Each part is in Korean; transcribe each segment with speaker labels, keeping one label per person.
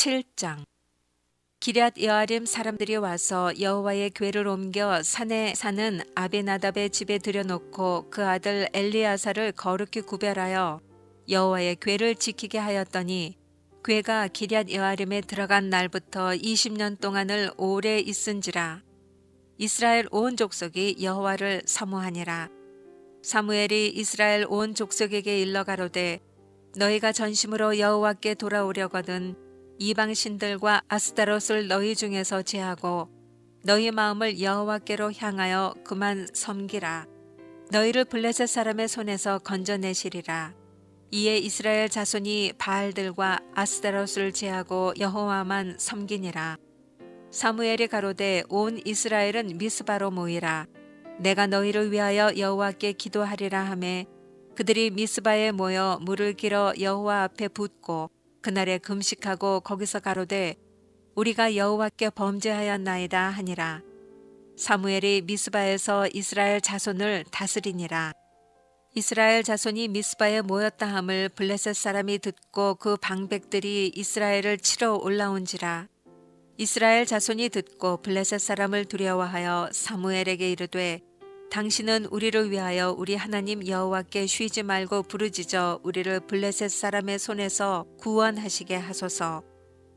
Speaker 1: 7장. 기럇 여아림 사람들이 와서 여호와의 궤를 옮겨 산에 사는 아베나답의 집에 들여놓고 그 아들 엘리아사를 거룩히 구별하여 여호와의 궤를 지키게 하였더니 궤가 기럇 여아림에 들어간 날부터 20년 동안을 오래 있은지라. 이스라엘 온 족속이 여호와를 사모하니라. 사무엘이 이스라엘 온 족속에게 일러 가로되 너희가 전심으로 여호와께 돌아오려거든 이방 신들과 아스타롯을 너희 중에서 제하고 너희 마음을 여호와께로 향하여 그만 섬기라. 너희를 블레셋 사람의 손에서 건져내시리라. 이에 이스라엘 자손이 바알들과 아스타롯을 제하고 여호와만 섬기니라. 사무엘이 가로되 온 이스라엘은 미스바로 모이라. 내가 너희를 위하여 여호와께 기도하리라 하매 그들이 미스바에 모여 물을 길어 여호와 앞에 붓고 그날에 금식하고 거기서 가로되 우리가 여호와께 범죄하였나이다 하니라. 사무엘이 미스바에서 이스라엘 자손을 다스리니라. 이스라엘 자손이 미스바에 모였다 함을 블레셋 사람이 듣고 그 방백들이 이스라엘을 치러 올라온지라. 이스라엘 자손이 듣고 블레셋 사람을 두려워하여 사무엘에게 이르되 당신은 우리를 위하여 우리 하나님 여호와께 쉬지 말고 부르짖어 우리를 블레셋 사람의 손에서 구원하시게 하소서.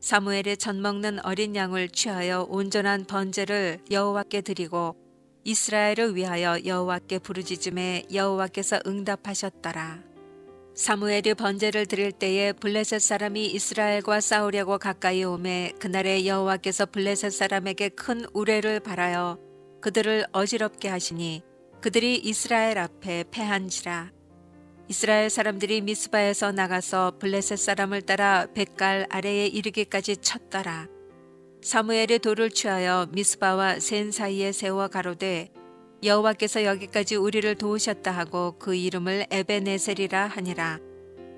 Speaker 1: 사무엘의 젖 먹는 어린 양을 취하여 온전한 번제를 여호와께 드리고 이스라엘을 위하여 여호와께 부르짖음에 여호와께서 응답하셨더라. 사무엘이 번제를 드릴 때에 블레셋 사람이 이스라엘과 싸우려고 가까이 오매 그날에 여호와께서 블레셋 사람에게 큰 우레를 발하여 그들을 어지럽게 하시니 그들이 이스라엘 앞에 패한지라. 이스라엘 사람들이 미스바에서 나가서 블레셋 사람을 따라 백갈 아래에 이르기까지 쳤더라. 사무엘의 돌을 취하여 미스바와 센 사이에 세워 가로되 여호와께서 여기까지 우리를 도우셨다 하고 그 이름을 에베네셀이라 하니라.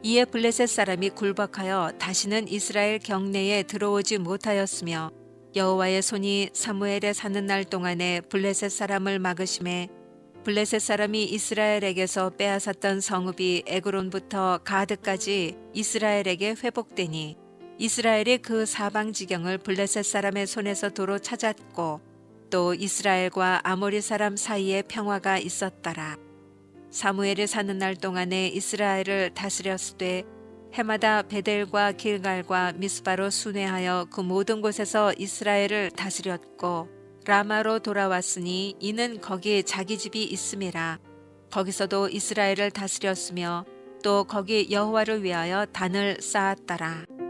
Speaker 1: 이에 블레셋 사람이 굴복하여 다시는 이스라엘 경내에 들어오지 못하였으며 여호와의 손이 사무엘에 사는 날 동안에 블레셋 사람을 막으심에 블레셋 사람이 이스라엘에게서 빼앗았던 성읍이 에그론부터 가드까지 이스라엘에게 회복되니 이스라엘이 그 사방 지경을 블레셋 사람의 손에서 도로 찾았고 또 이스라엘과 아모리 사람 사이에 평화가 있었더라. 사무엘이 사는 날 동안에 이스라엘을 다스렸으되 해마다 베델과 길갈과 미스바로 순회하여 그 모든 곳에서 이스라엘을 다스렸고 라마로 돌아왔으니 이는 거기 자기 집이 있음이라 거기서도 이스라엘을 다스렸으며 또 거기 여호와를 위하여 단을 쌓았더라.